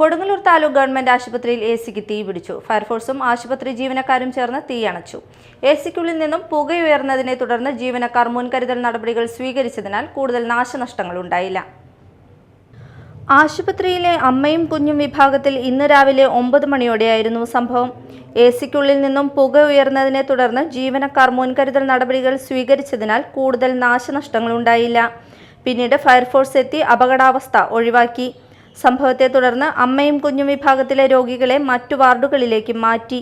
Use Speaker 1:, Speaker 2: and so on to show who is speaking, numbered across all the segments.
Speaker 1: Kodungallur taluk government ആശുപത്രിയിൽ എ സിക്ക് തീ പിടിച്ചു. ഫയർഫോഴ്സും ആശുപത്രി ജീവനക്കാരും ചേർന്ന് തീയണച്ചു എ സിക്കുള്ളിൽ നിന്നും പുകയുയർന്നതിനെ തുടർന്ന് ജീവനക്കാർ മുൻകരുതൽ നടപടികൾ സ്വീകരിച്ചതിനാൽ കൂടുതൽ നാശനഷ്ടങ്ങൾ ഉണ്ടായില്ല. ആശുപത്രിയിലെ അമ്മയും കുഞ്ഞും വിഭാഗത്തിൽ ഇന്ന് രാവിലെ ഒമ്പത് മണിയോടെയായിരുന്നു സംഭവം. എ സിക്കുള്ളിൽ നിന്നും പുക ഉയർന്നതിനെ തുടർന്ന് ജീവനക്കാർ മുൻകരുതൽ നടപടികൾ സ്വീകരിച്ചതിനാൽ കൂടുതൽ നാശനഷ്ടങ്ങൾ ഉണ്ടായില്ല. പിന്നീട് ഫയർഫോഴ്സ് എത്തി അപകടാവസ്ഥ ഒഴിവാക്കി. സംഭവത്തെ തുടർന്ന് അമ്മയും കുഞ്ഞും വിഭാഗത്തിലെ രോഗികളെ മറ്റു വാർഡുകളിലേക്ക് മാറ്റി.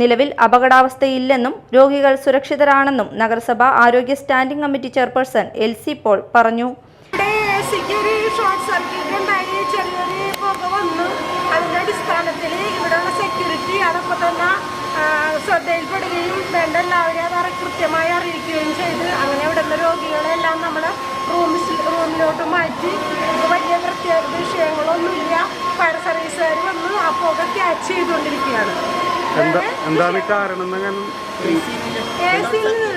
Speaker 1: നിലവിൽ അപകടാവസ്ഥയില്ലെന്നും രോഗികൾ സുരക്ഷിതരാണെന്നും നഗരസഭ ആരോഗ്യ standing committee chairperson L C Paul പറഞ്ഞു.
Speaker 2: ശ്രദ്ധയിൽപ്പെടുകയും വേണ്ട എല്ലാവരെയും അത് കൃത്യമായി അറിയിക്കുകയും ചെയ്ത്. അങ്ങനെ ഇവിടുന്ന് രോഗികളെല്ലാം നമ്മൾ റൂമിൽ റൂമിലോട്ട് മാറ്റി ഇപ്പൊ വലിയ പ്രത്യേക വിഷയങ്ങളൊന്നുമില്ല ഫയർ സർവീസുകാർ വന്ന് ആ ക്യാച്ച് ചെയ്തുകൊണ്ടിരിക്കുകയാണ്.
Speaker 3: എന്താ എന്താണ് കാരണം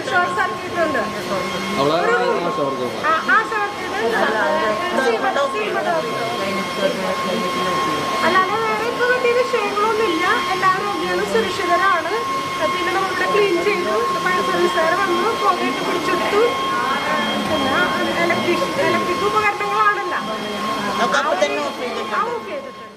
Speaker 2: ഷോർട്ട് സർക്യൂട്ട് ഉണ്ട്. ആ സർക്യൂട്ട് അല്ലാതെ വേറെ ഇപ്പൊ വലിയ വിഷയങ്ങളൊന്നുമില്ല. എല്ലാവരും രോഗികളും സുരക്ഷിതരാണ്. പിന്നെ നമ്മളിവിടെ ക്ലീൻ ചെയ്തു. ഫയർ സർവീസുകാർ വന്നു. പുകയിട്ട് പിടിച്ചെടുത്തു. പിന്നെ ഇലക്ട്രിക് ഇലക്ട്രിക് ഉപകരണങ്ങളാണല്ലോ. ആ ചെയ്തിട്ടുണ്ട്.